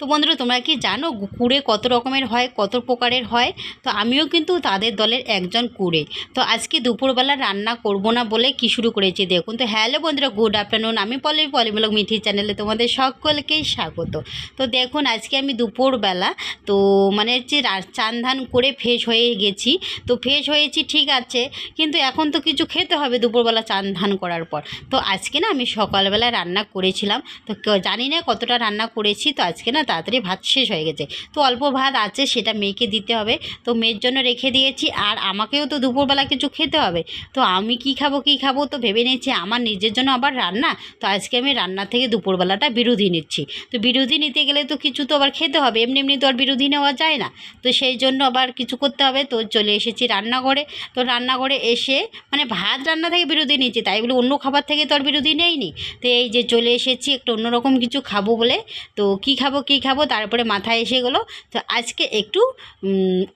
তো বন্ধুরা, তোমরা কি জানো কুড়ে কত রকমের হয়, কত প্রকারের হয়? তো আমিও কিন্তু তাদের দলের একজন কুড়ে। তো আজকে দুপুরবেলা রান্না করব না বলে কি শুরু করেছি দেখুন। তো হ্যালো বন্ধুরা, গুড আফটারনুন। আমি পলি পলিমূলক মিঠি চ্যানেলে তোমাদের সকলকেই স্বাগত। তো দেখুন, আজকে আমি দুপুরবেলা তো মানে হচ্ছে রা- চান ধান করে ফ্রেশ হয়ে গেছি। তো ফ্রেশ হয়েছি, ঠিক আছে। কিন্তু এখন তো কিছু খেতে হবে দুপুরবেলা চান ধান করার পর। তো আজকে না আমি সকালবেলা রান্না করেছিলাম। তো জানি না কতটা রান্না করেছি। তো আজকে না তাড়াতাড়ি ভাত শেষ হয়ে গেছে। তো অল্প ভাত আছে, সেটা মেয়েকে দিতে হবে। তো মেয়ের জন্য রেখে দিয়েছি, আর আমাকেও তো দুপুরবেলা কিছু খেতে হবে। তো আমি কি খাব কি খাব তো ভেবে নিয়েছি। আমার নিজের জন্য আবার রান্না। তো আজকে আমি রান্না থেকে দুপুরবেলাটা বিরোধী নিচ্ছি। তো বিরোধী নিতে গেলে তো কিছু তো আবার খেতে হবে। এমনি এমনি তো আর বিরোধী নেওয়া যায় না। তো সেই জন্য আবার কিছু করতে হবে। তো চলে এসেছি রান্নাঘরে। তো রান্নাঘরে এসে মানে ভাত রান্না থেকে বিরোধী নিচ্ছি। তাই বলে অন্য খাবার থেকে তো আর বিরোধী নেইনি। তো এই যে চলে এসেছি, একটু অন্যরকম কিছু খাব বলে। তো কি খাব, কি খাব, তারপরে মাথায় এসে গেলো। তো আজকে একটু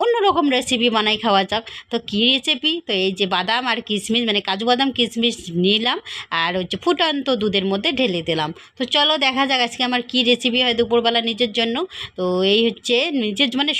অন্যরকম রেসিপি বানাই খাওয়া যাক। তো কী রেসিপি তো এই যে বাদাম আর কিশমিশ মানে কাজু বাদাম কিশমিশ নিলাম আর হচ্ছে ফুটান্ত দুধের মধ্যে ঢেলে দিলাম। তো চলো দেখা যাক আজকে আমার কী রেসিপি হয় দুপুরবেলা নিজের জন্য। তো এই হচ্ছে নিজের মানে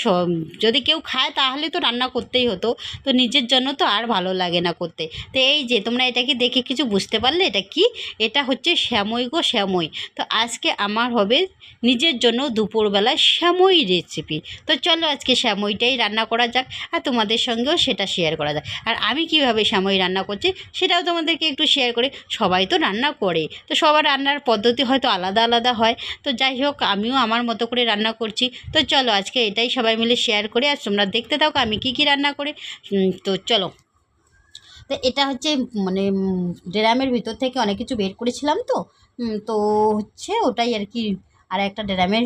যদি কেউ খায় তাহলে তো রান্না করতেই হতো। তো নিজের জন্য তো আর ভালো লাগে না করতে। তো এই যে তোমরা এটাকে দেখে কিছু বুঝতে পারলে এটা কি? এটা হচ্ছে শ্যামই গো শ্যামই তো আজকে আমার হবে নিজের জন্য দুপুরবেলা শ্যামই রেসিপি তো চলো আজকে শ্যামইটাই রান্না করা যাক আর তোমাদের সঙ্গেও সেটা শেয়ার করা যাক। আর আমি কীভাবে শ্যামই রান্না করছি সেটাও তোমাদেরকে একটু শেয়ার করে। সবাই তো রান্না করে। তো সবার রান্নার পদ্ধতি হয়তো আলাদা আলাদা হয়। তো যাই হোক, আমিও আমার মতো করে রান্না করছি। তো চলো আজকে এটাই সবাই মিলে শেয়ার করে। আর তোমরা দেখতে থাকো আমি কি কি রান্না করে। তো চলো। তো এটা হচ্ছে মানে ড্রামের ভিতর থেকে অনেক কিছু বের করেছিলাম তো। তো হচ্ছে ওটাই আর কি। আর একটা ড্রামের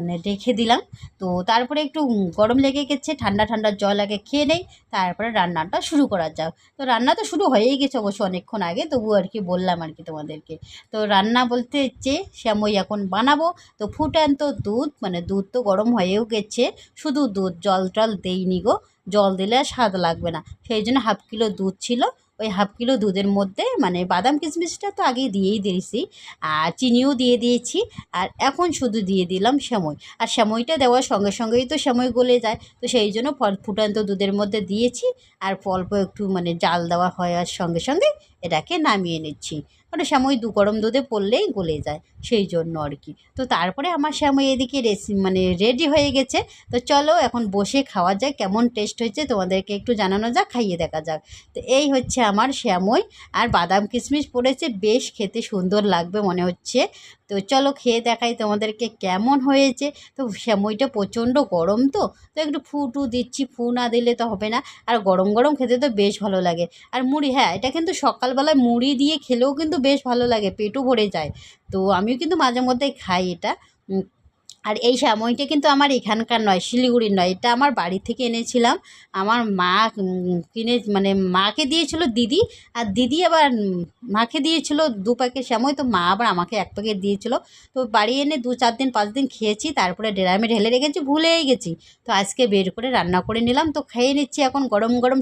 মানে রেখে দিলাম। তো তারপরে একটু গরম লেগে গেছে, ঠান্ডা ঠান্ডা জল আগে খেয়ে নেই, তারপরে রান্নাটা শুরু করা যাক। তো রান্না তো শুরু হয়েই গেছে অবশ্য অনেকক্ষণ আগে, তবু আর কি বললাম আর কি তোমাদেরকে। তো রান্না বলতে হচ্ছে শ্যামই এখন বানাবো। তো ফুটান্ত দুধ মানে দুধ তো গরম হয়েও গেছে, শুধু দুধ, জল টল দেইনি গো। জল দিলে আর স্বাদ লাগবে না। সেই জন্য হাফ কিলো দুধ ছিল ওই হাফ কিলো দুধের মধ্যে মানে বাদাম কিশমিশটা তো আগে দিয়েই দিয়েছি, আর চিনিও দিয়ে দিয়েছি, আর এখন শুধু দিয়ে দিলাম সময় আর সময়টা দেওয়ার সঙ্গে সঙ্গেই তো সময় গলে যায়, তো সেই জন্য ফল ফুটান্ত দুধের মধ্যে দিয়েছি, আর অল্প একটু মানে জাল দেওয়া হয় আর সঙ্গে সঙ্গে এটাকে নামিয়ে নিচ্ছি। মানে শ্যামই দু গরম দুধে পড়লেই গলে যায়, সেই জন্য আর কি। তো তারপরে আমার শ্যামই এদিকে রেসি মানে রেডি হয়ে গেছে। তো চলো এখন বসে খাওয়া যাক, কেমন টেস্ট হয়েছে তোমাদেরকে একটু জানানো যাক, খাইয়ে দেখা যাক। তো এই হচ্ছে আমার শ্যামই, আর বাদাম কিশমিশ পড়েছে, বেশ খেতে সুন্দর লাগবে মনে হচ্ছে। তো চলো খেয়ে দেখাই তোমাদেরকে কেমন হয়েছে। তো শ্যামইটা প্রচণ্ড গরম তো তো একটু ফু টু দিচ্ছি, ফু না দিলে তো হবে না। আর গরম গরম খেতে তো বেশ ভালো লাগে। আর মুড়ি হ্যাঁ এটা কিন্তু সকালবেলায় মুড়ি দিয়ে খেলেও কিন্তু বেশ ভালো লাগে, পেটও ভরে যায়। তো আমিও কিন্তু মাঝে মধ্যে খাই এটা। আর এই সময়টা কিন্তু আমার এখানকার নয়, শিলিগুড়ির নয়। এটা আমার বাড়ি থেকে এনেছিলাম। আমার মা কিনে মানে মাকে দিয়েছিল দিদি, আর দিদি আবার মাকে দিয়েছিল দু প্যাকেট সময় তো মা আবার আমাকে এক প্যাকেট দিয়েছিল। তো বাড়ি এনে দু চার দিন, পাঁচ দিন খেয়েছি। তারপরে ড্রামে ঢেলে রেখেছি, ভুলেই গেছি। তো আজকে বের করে রান্না করে নিলাম। তো খেয়ে নিচ্ছি এখন, গরম গরম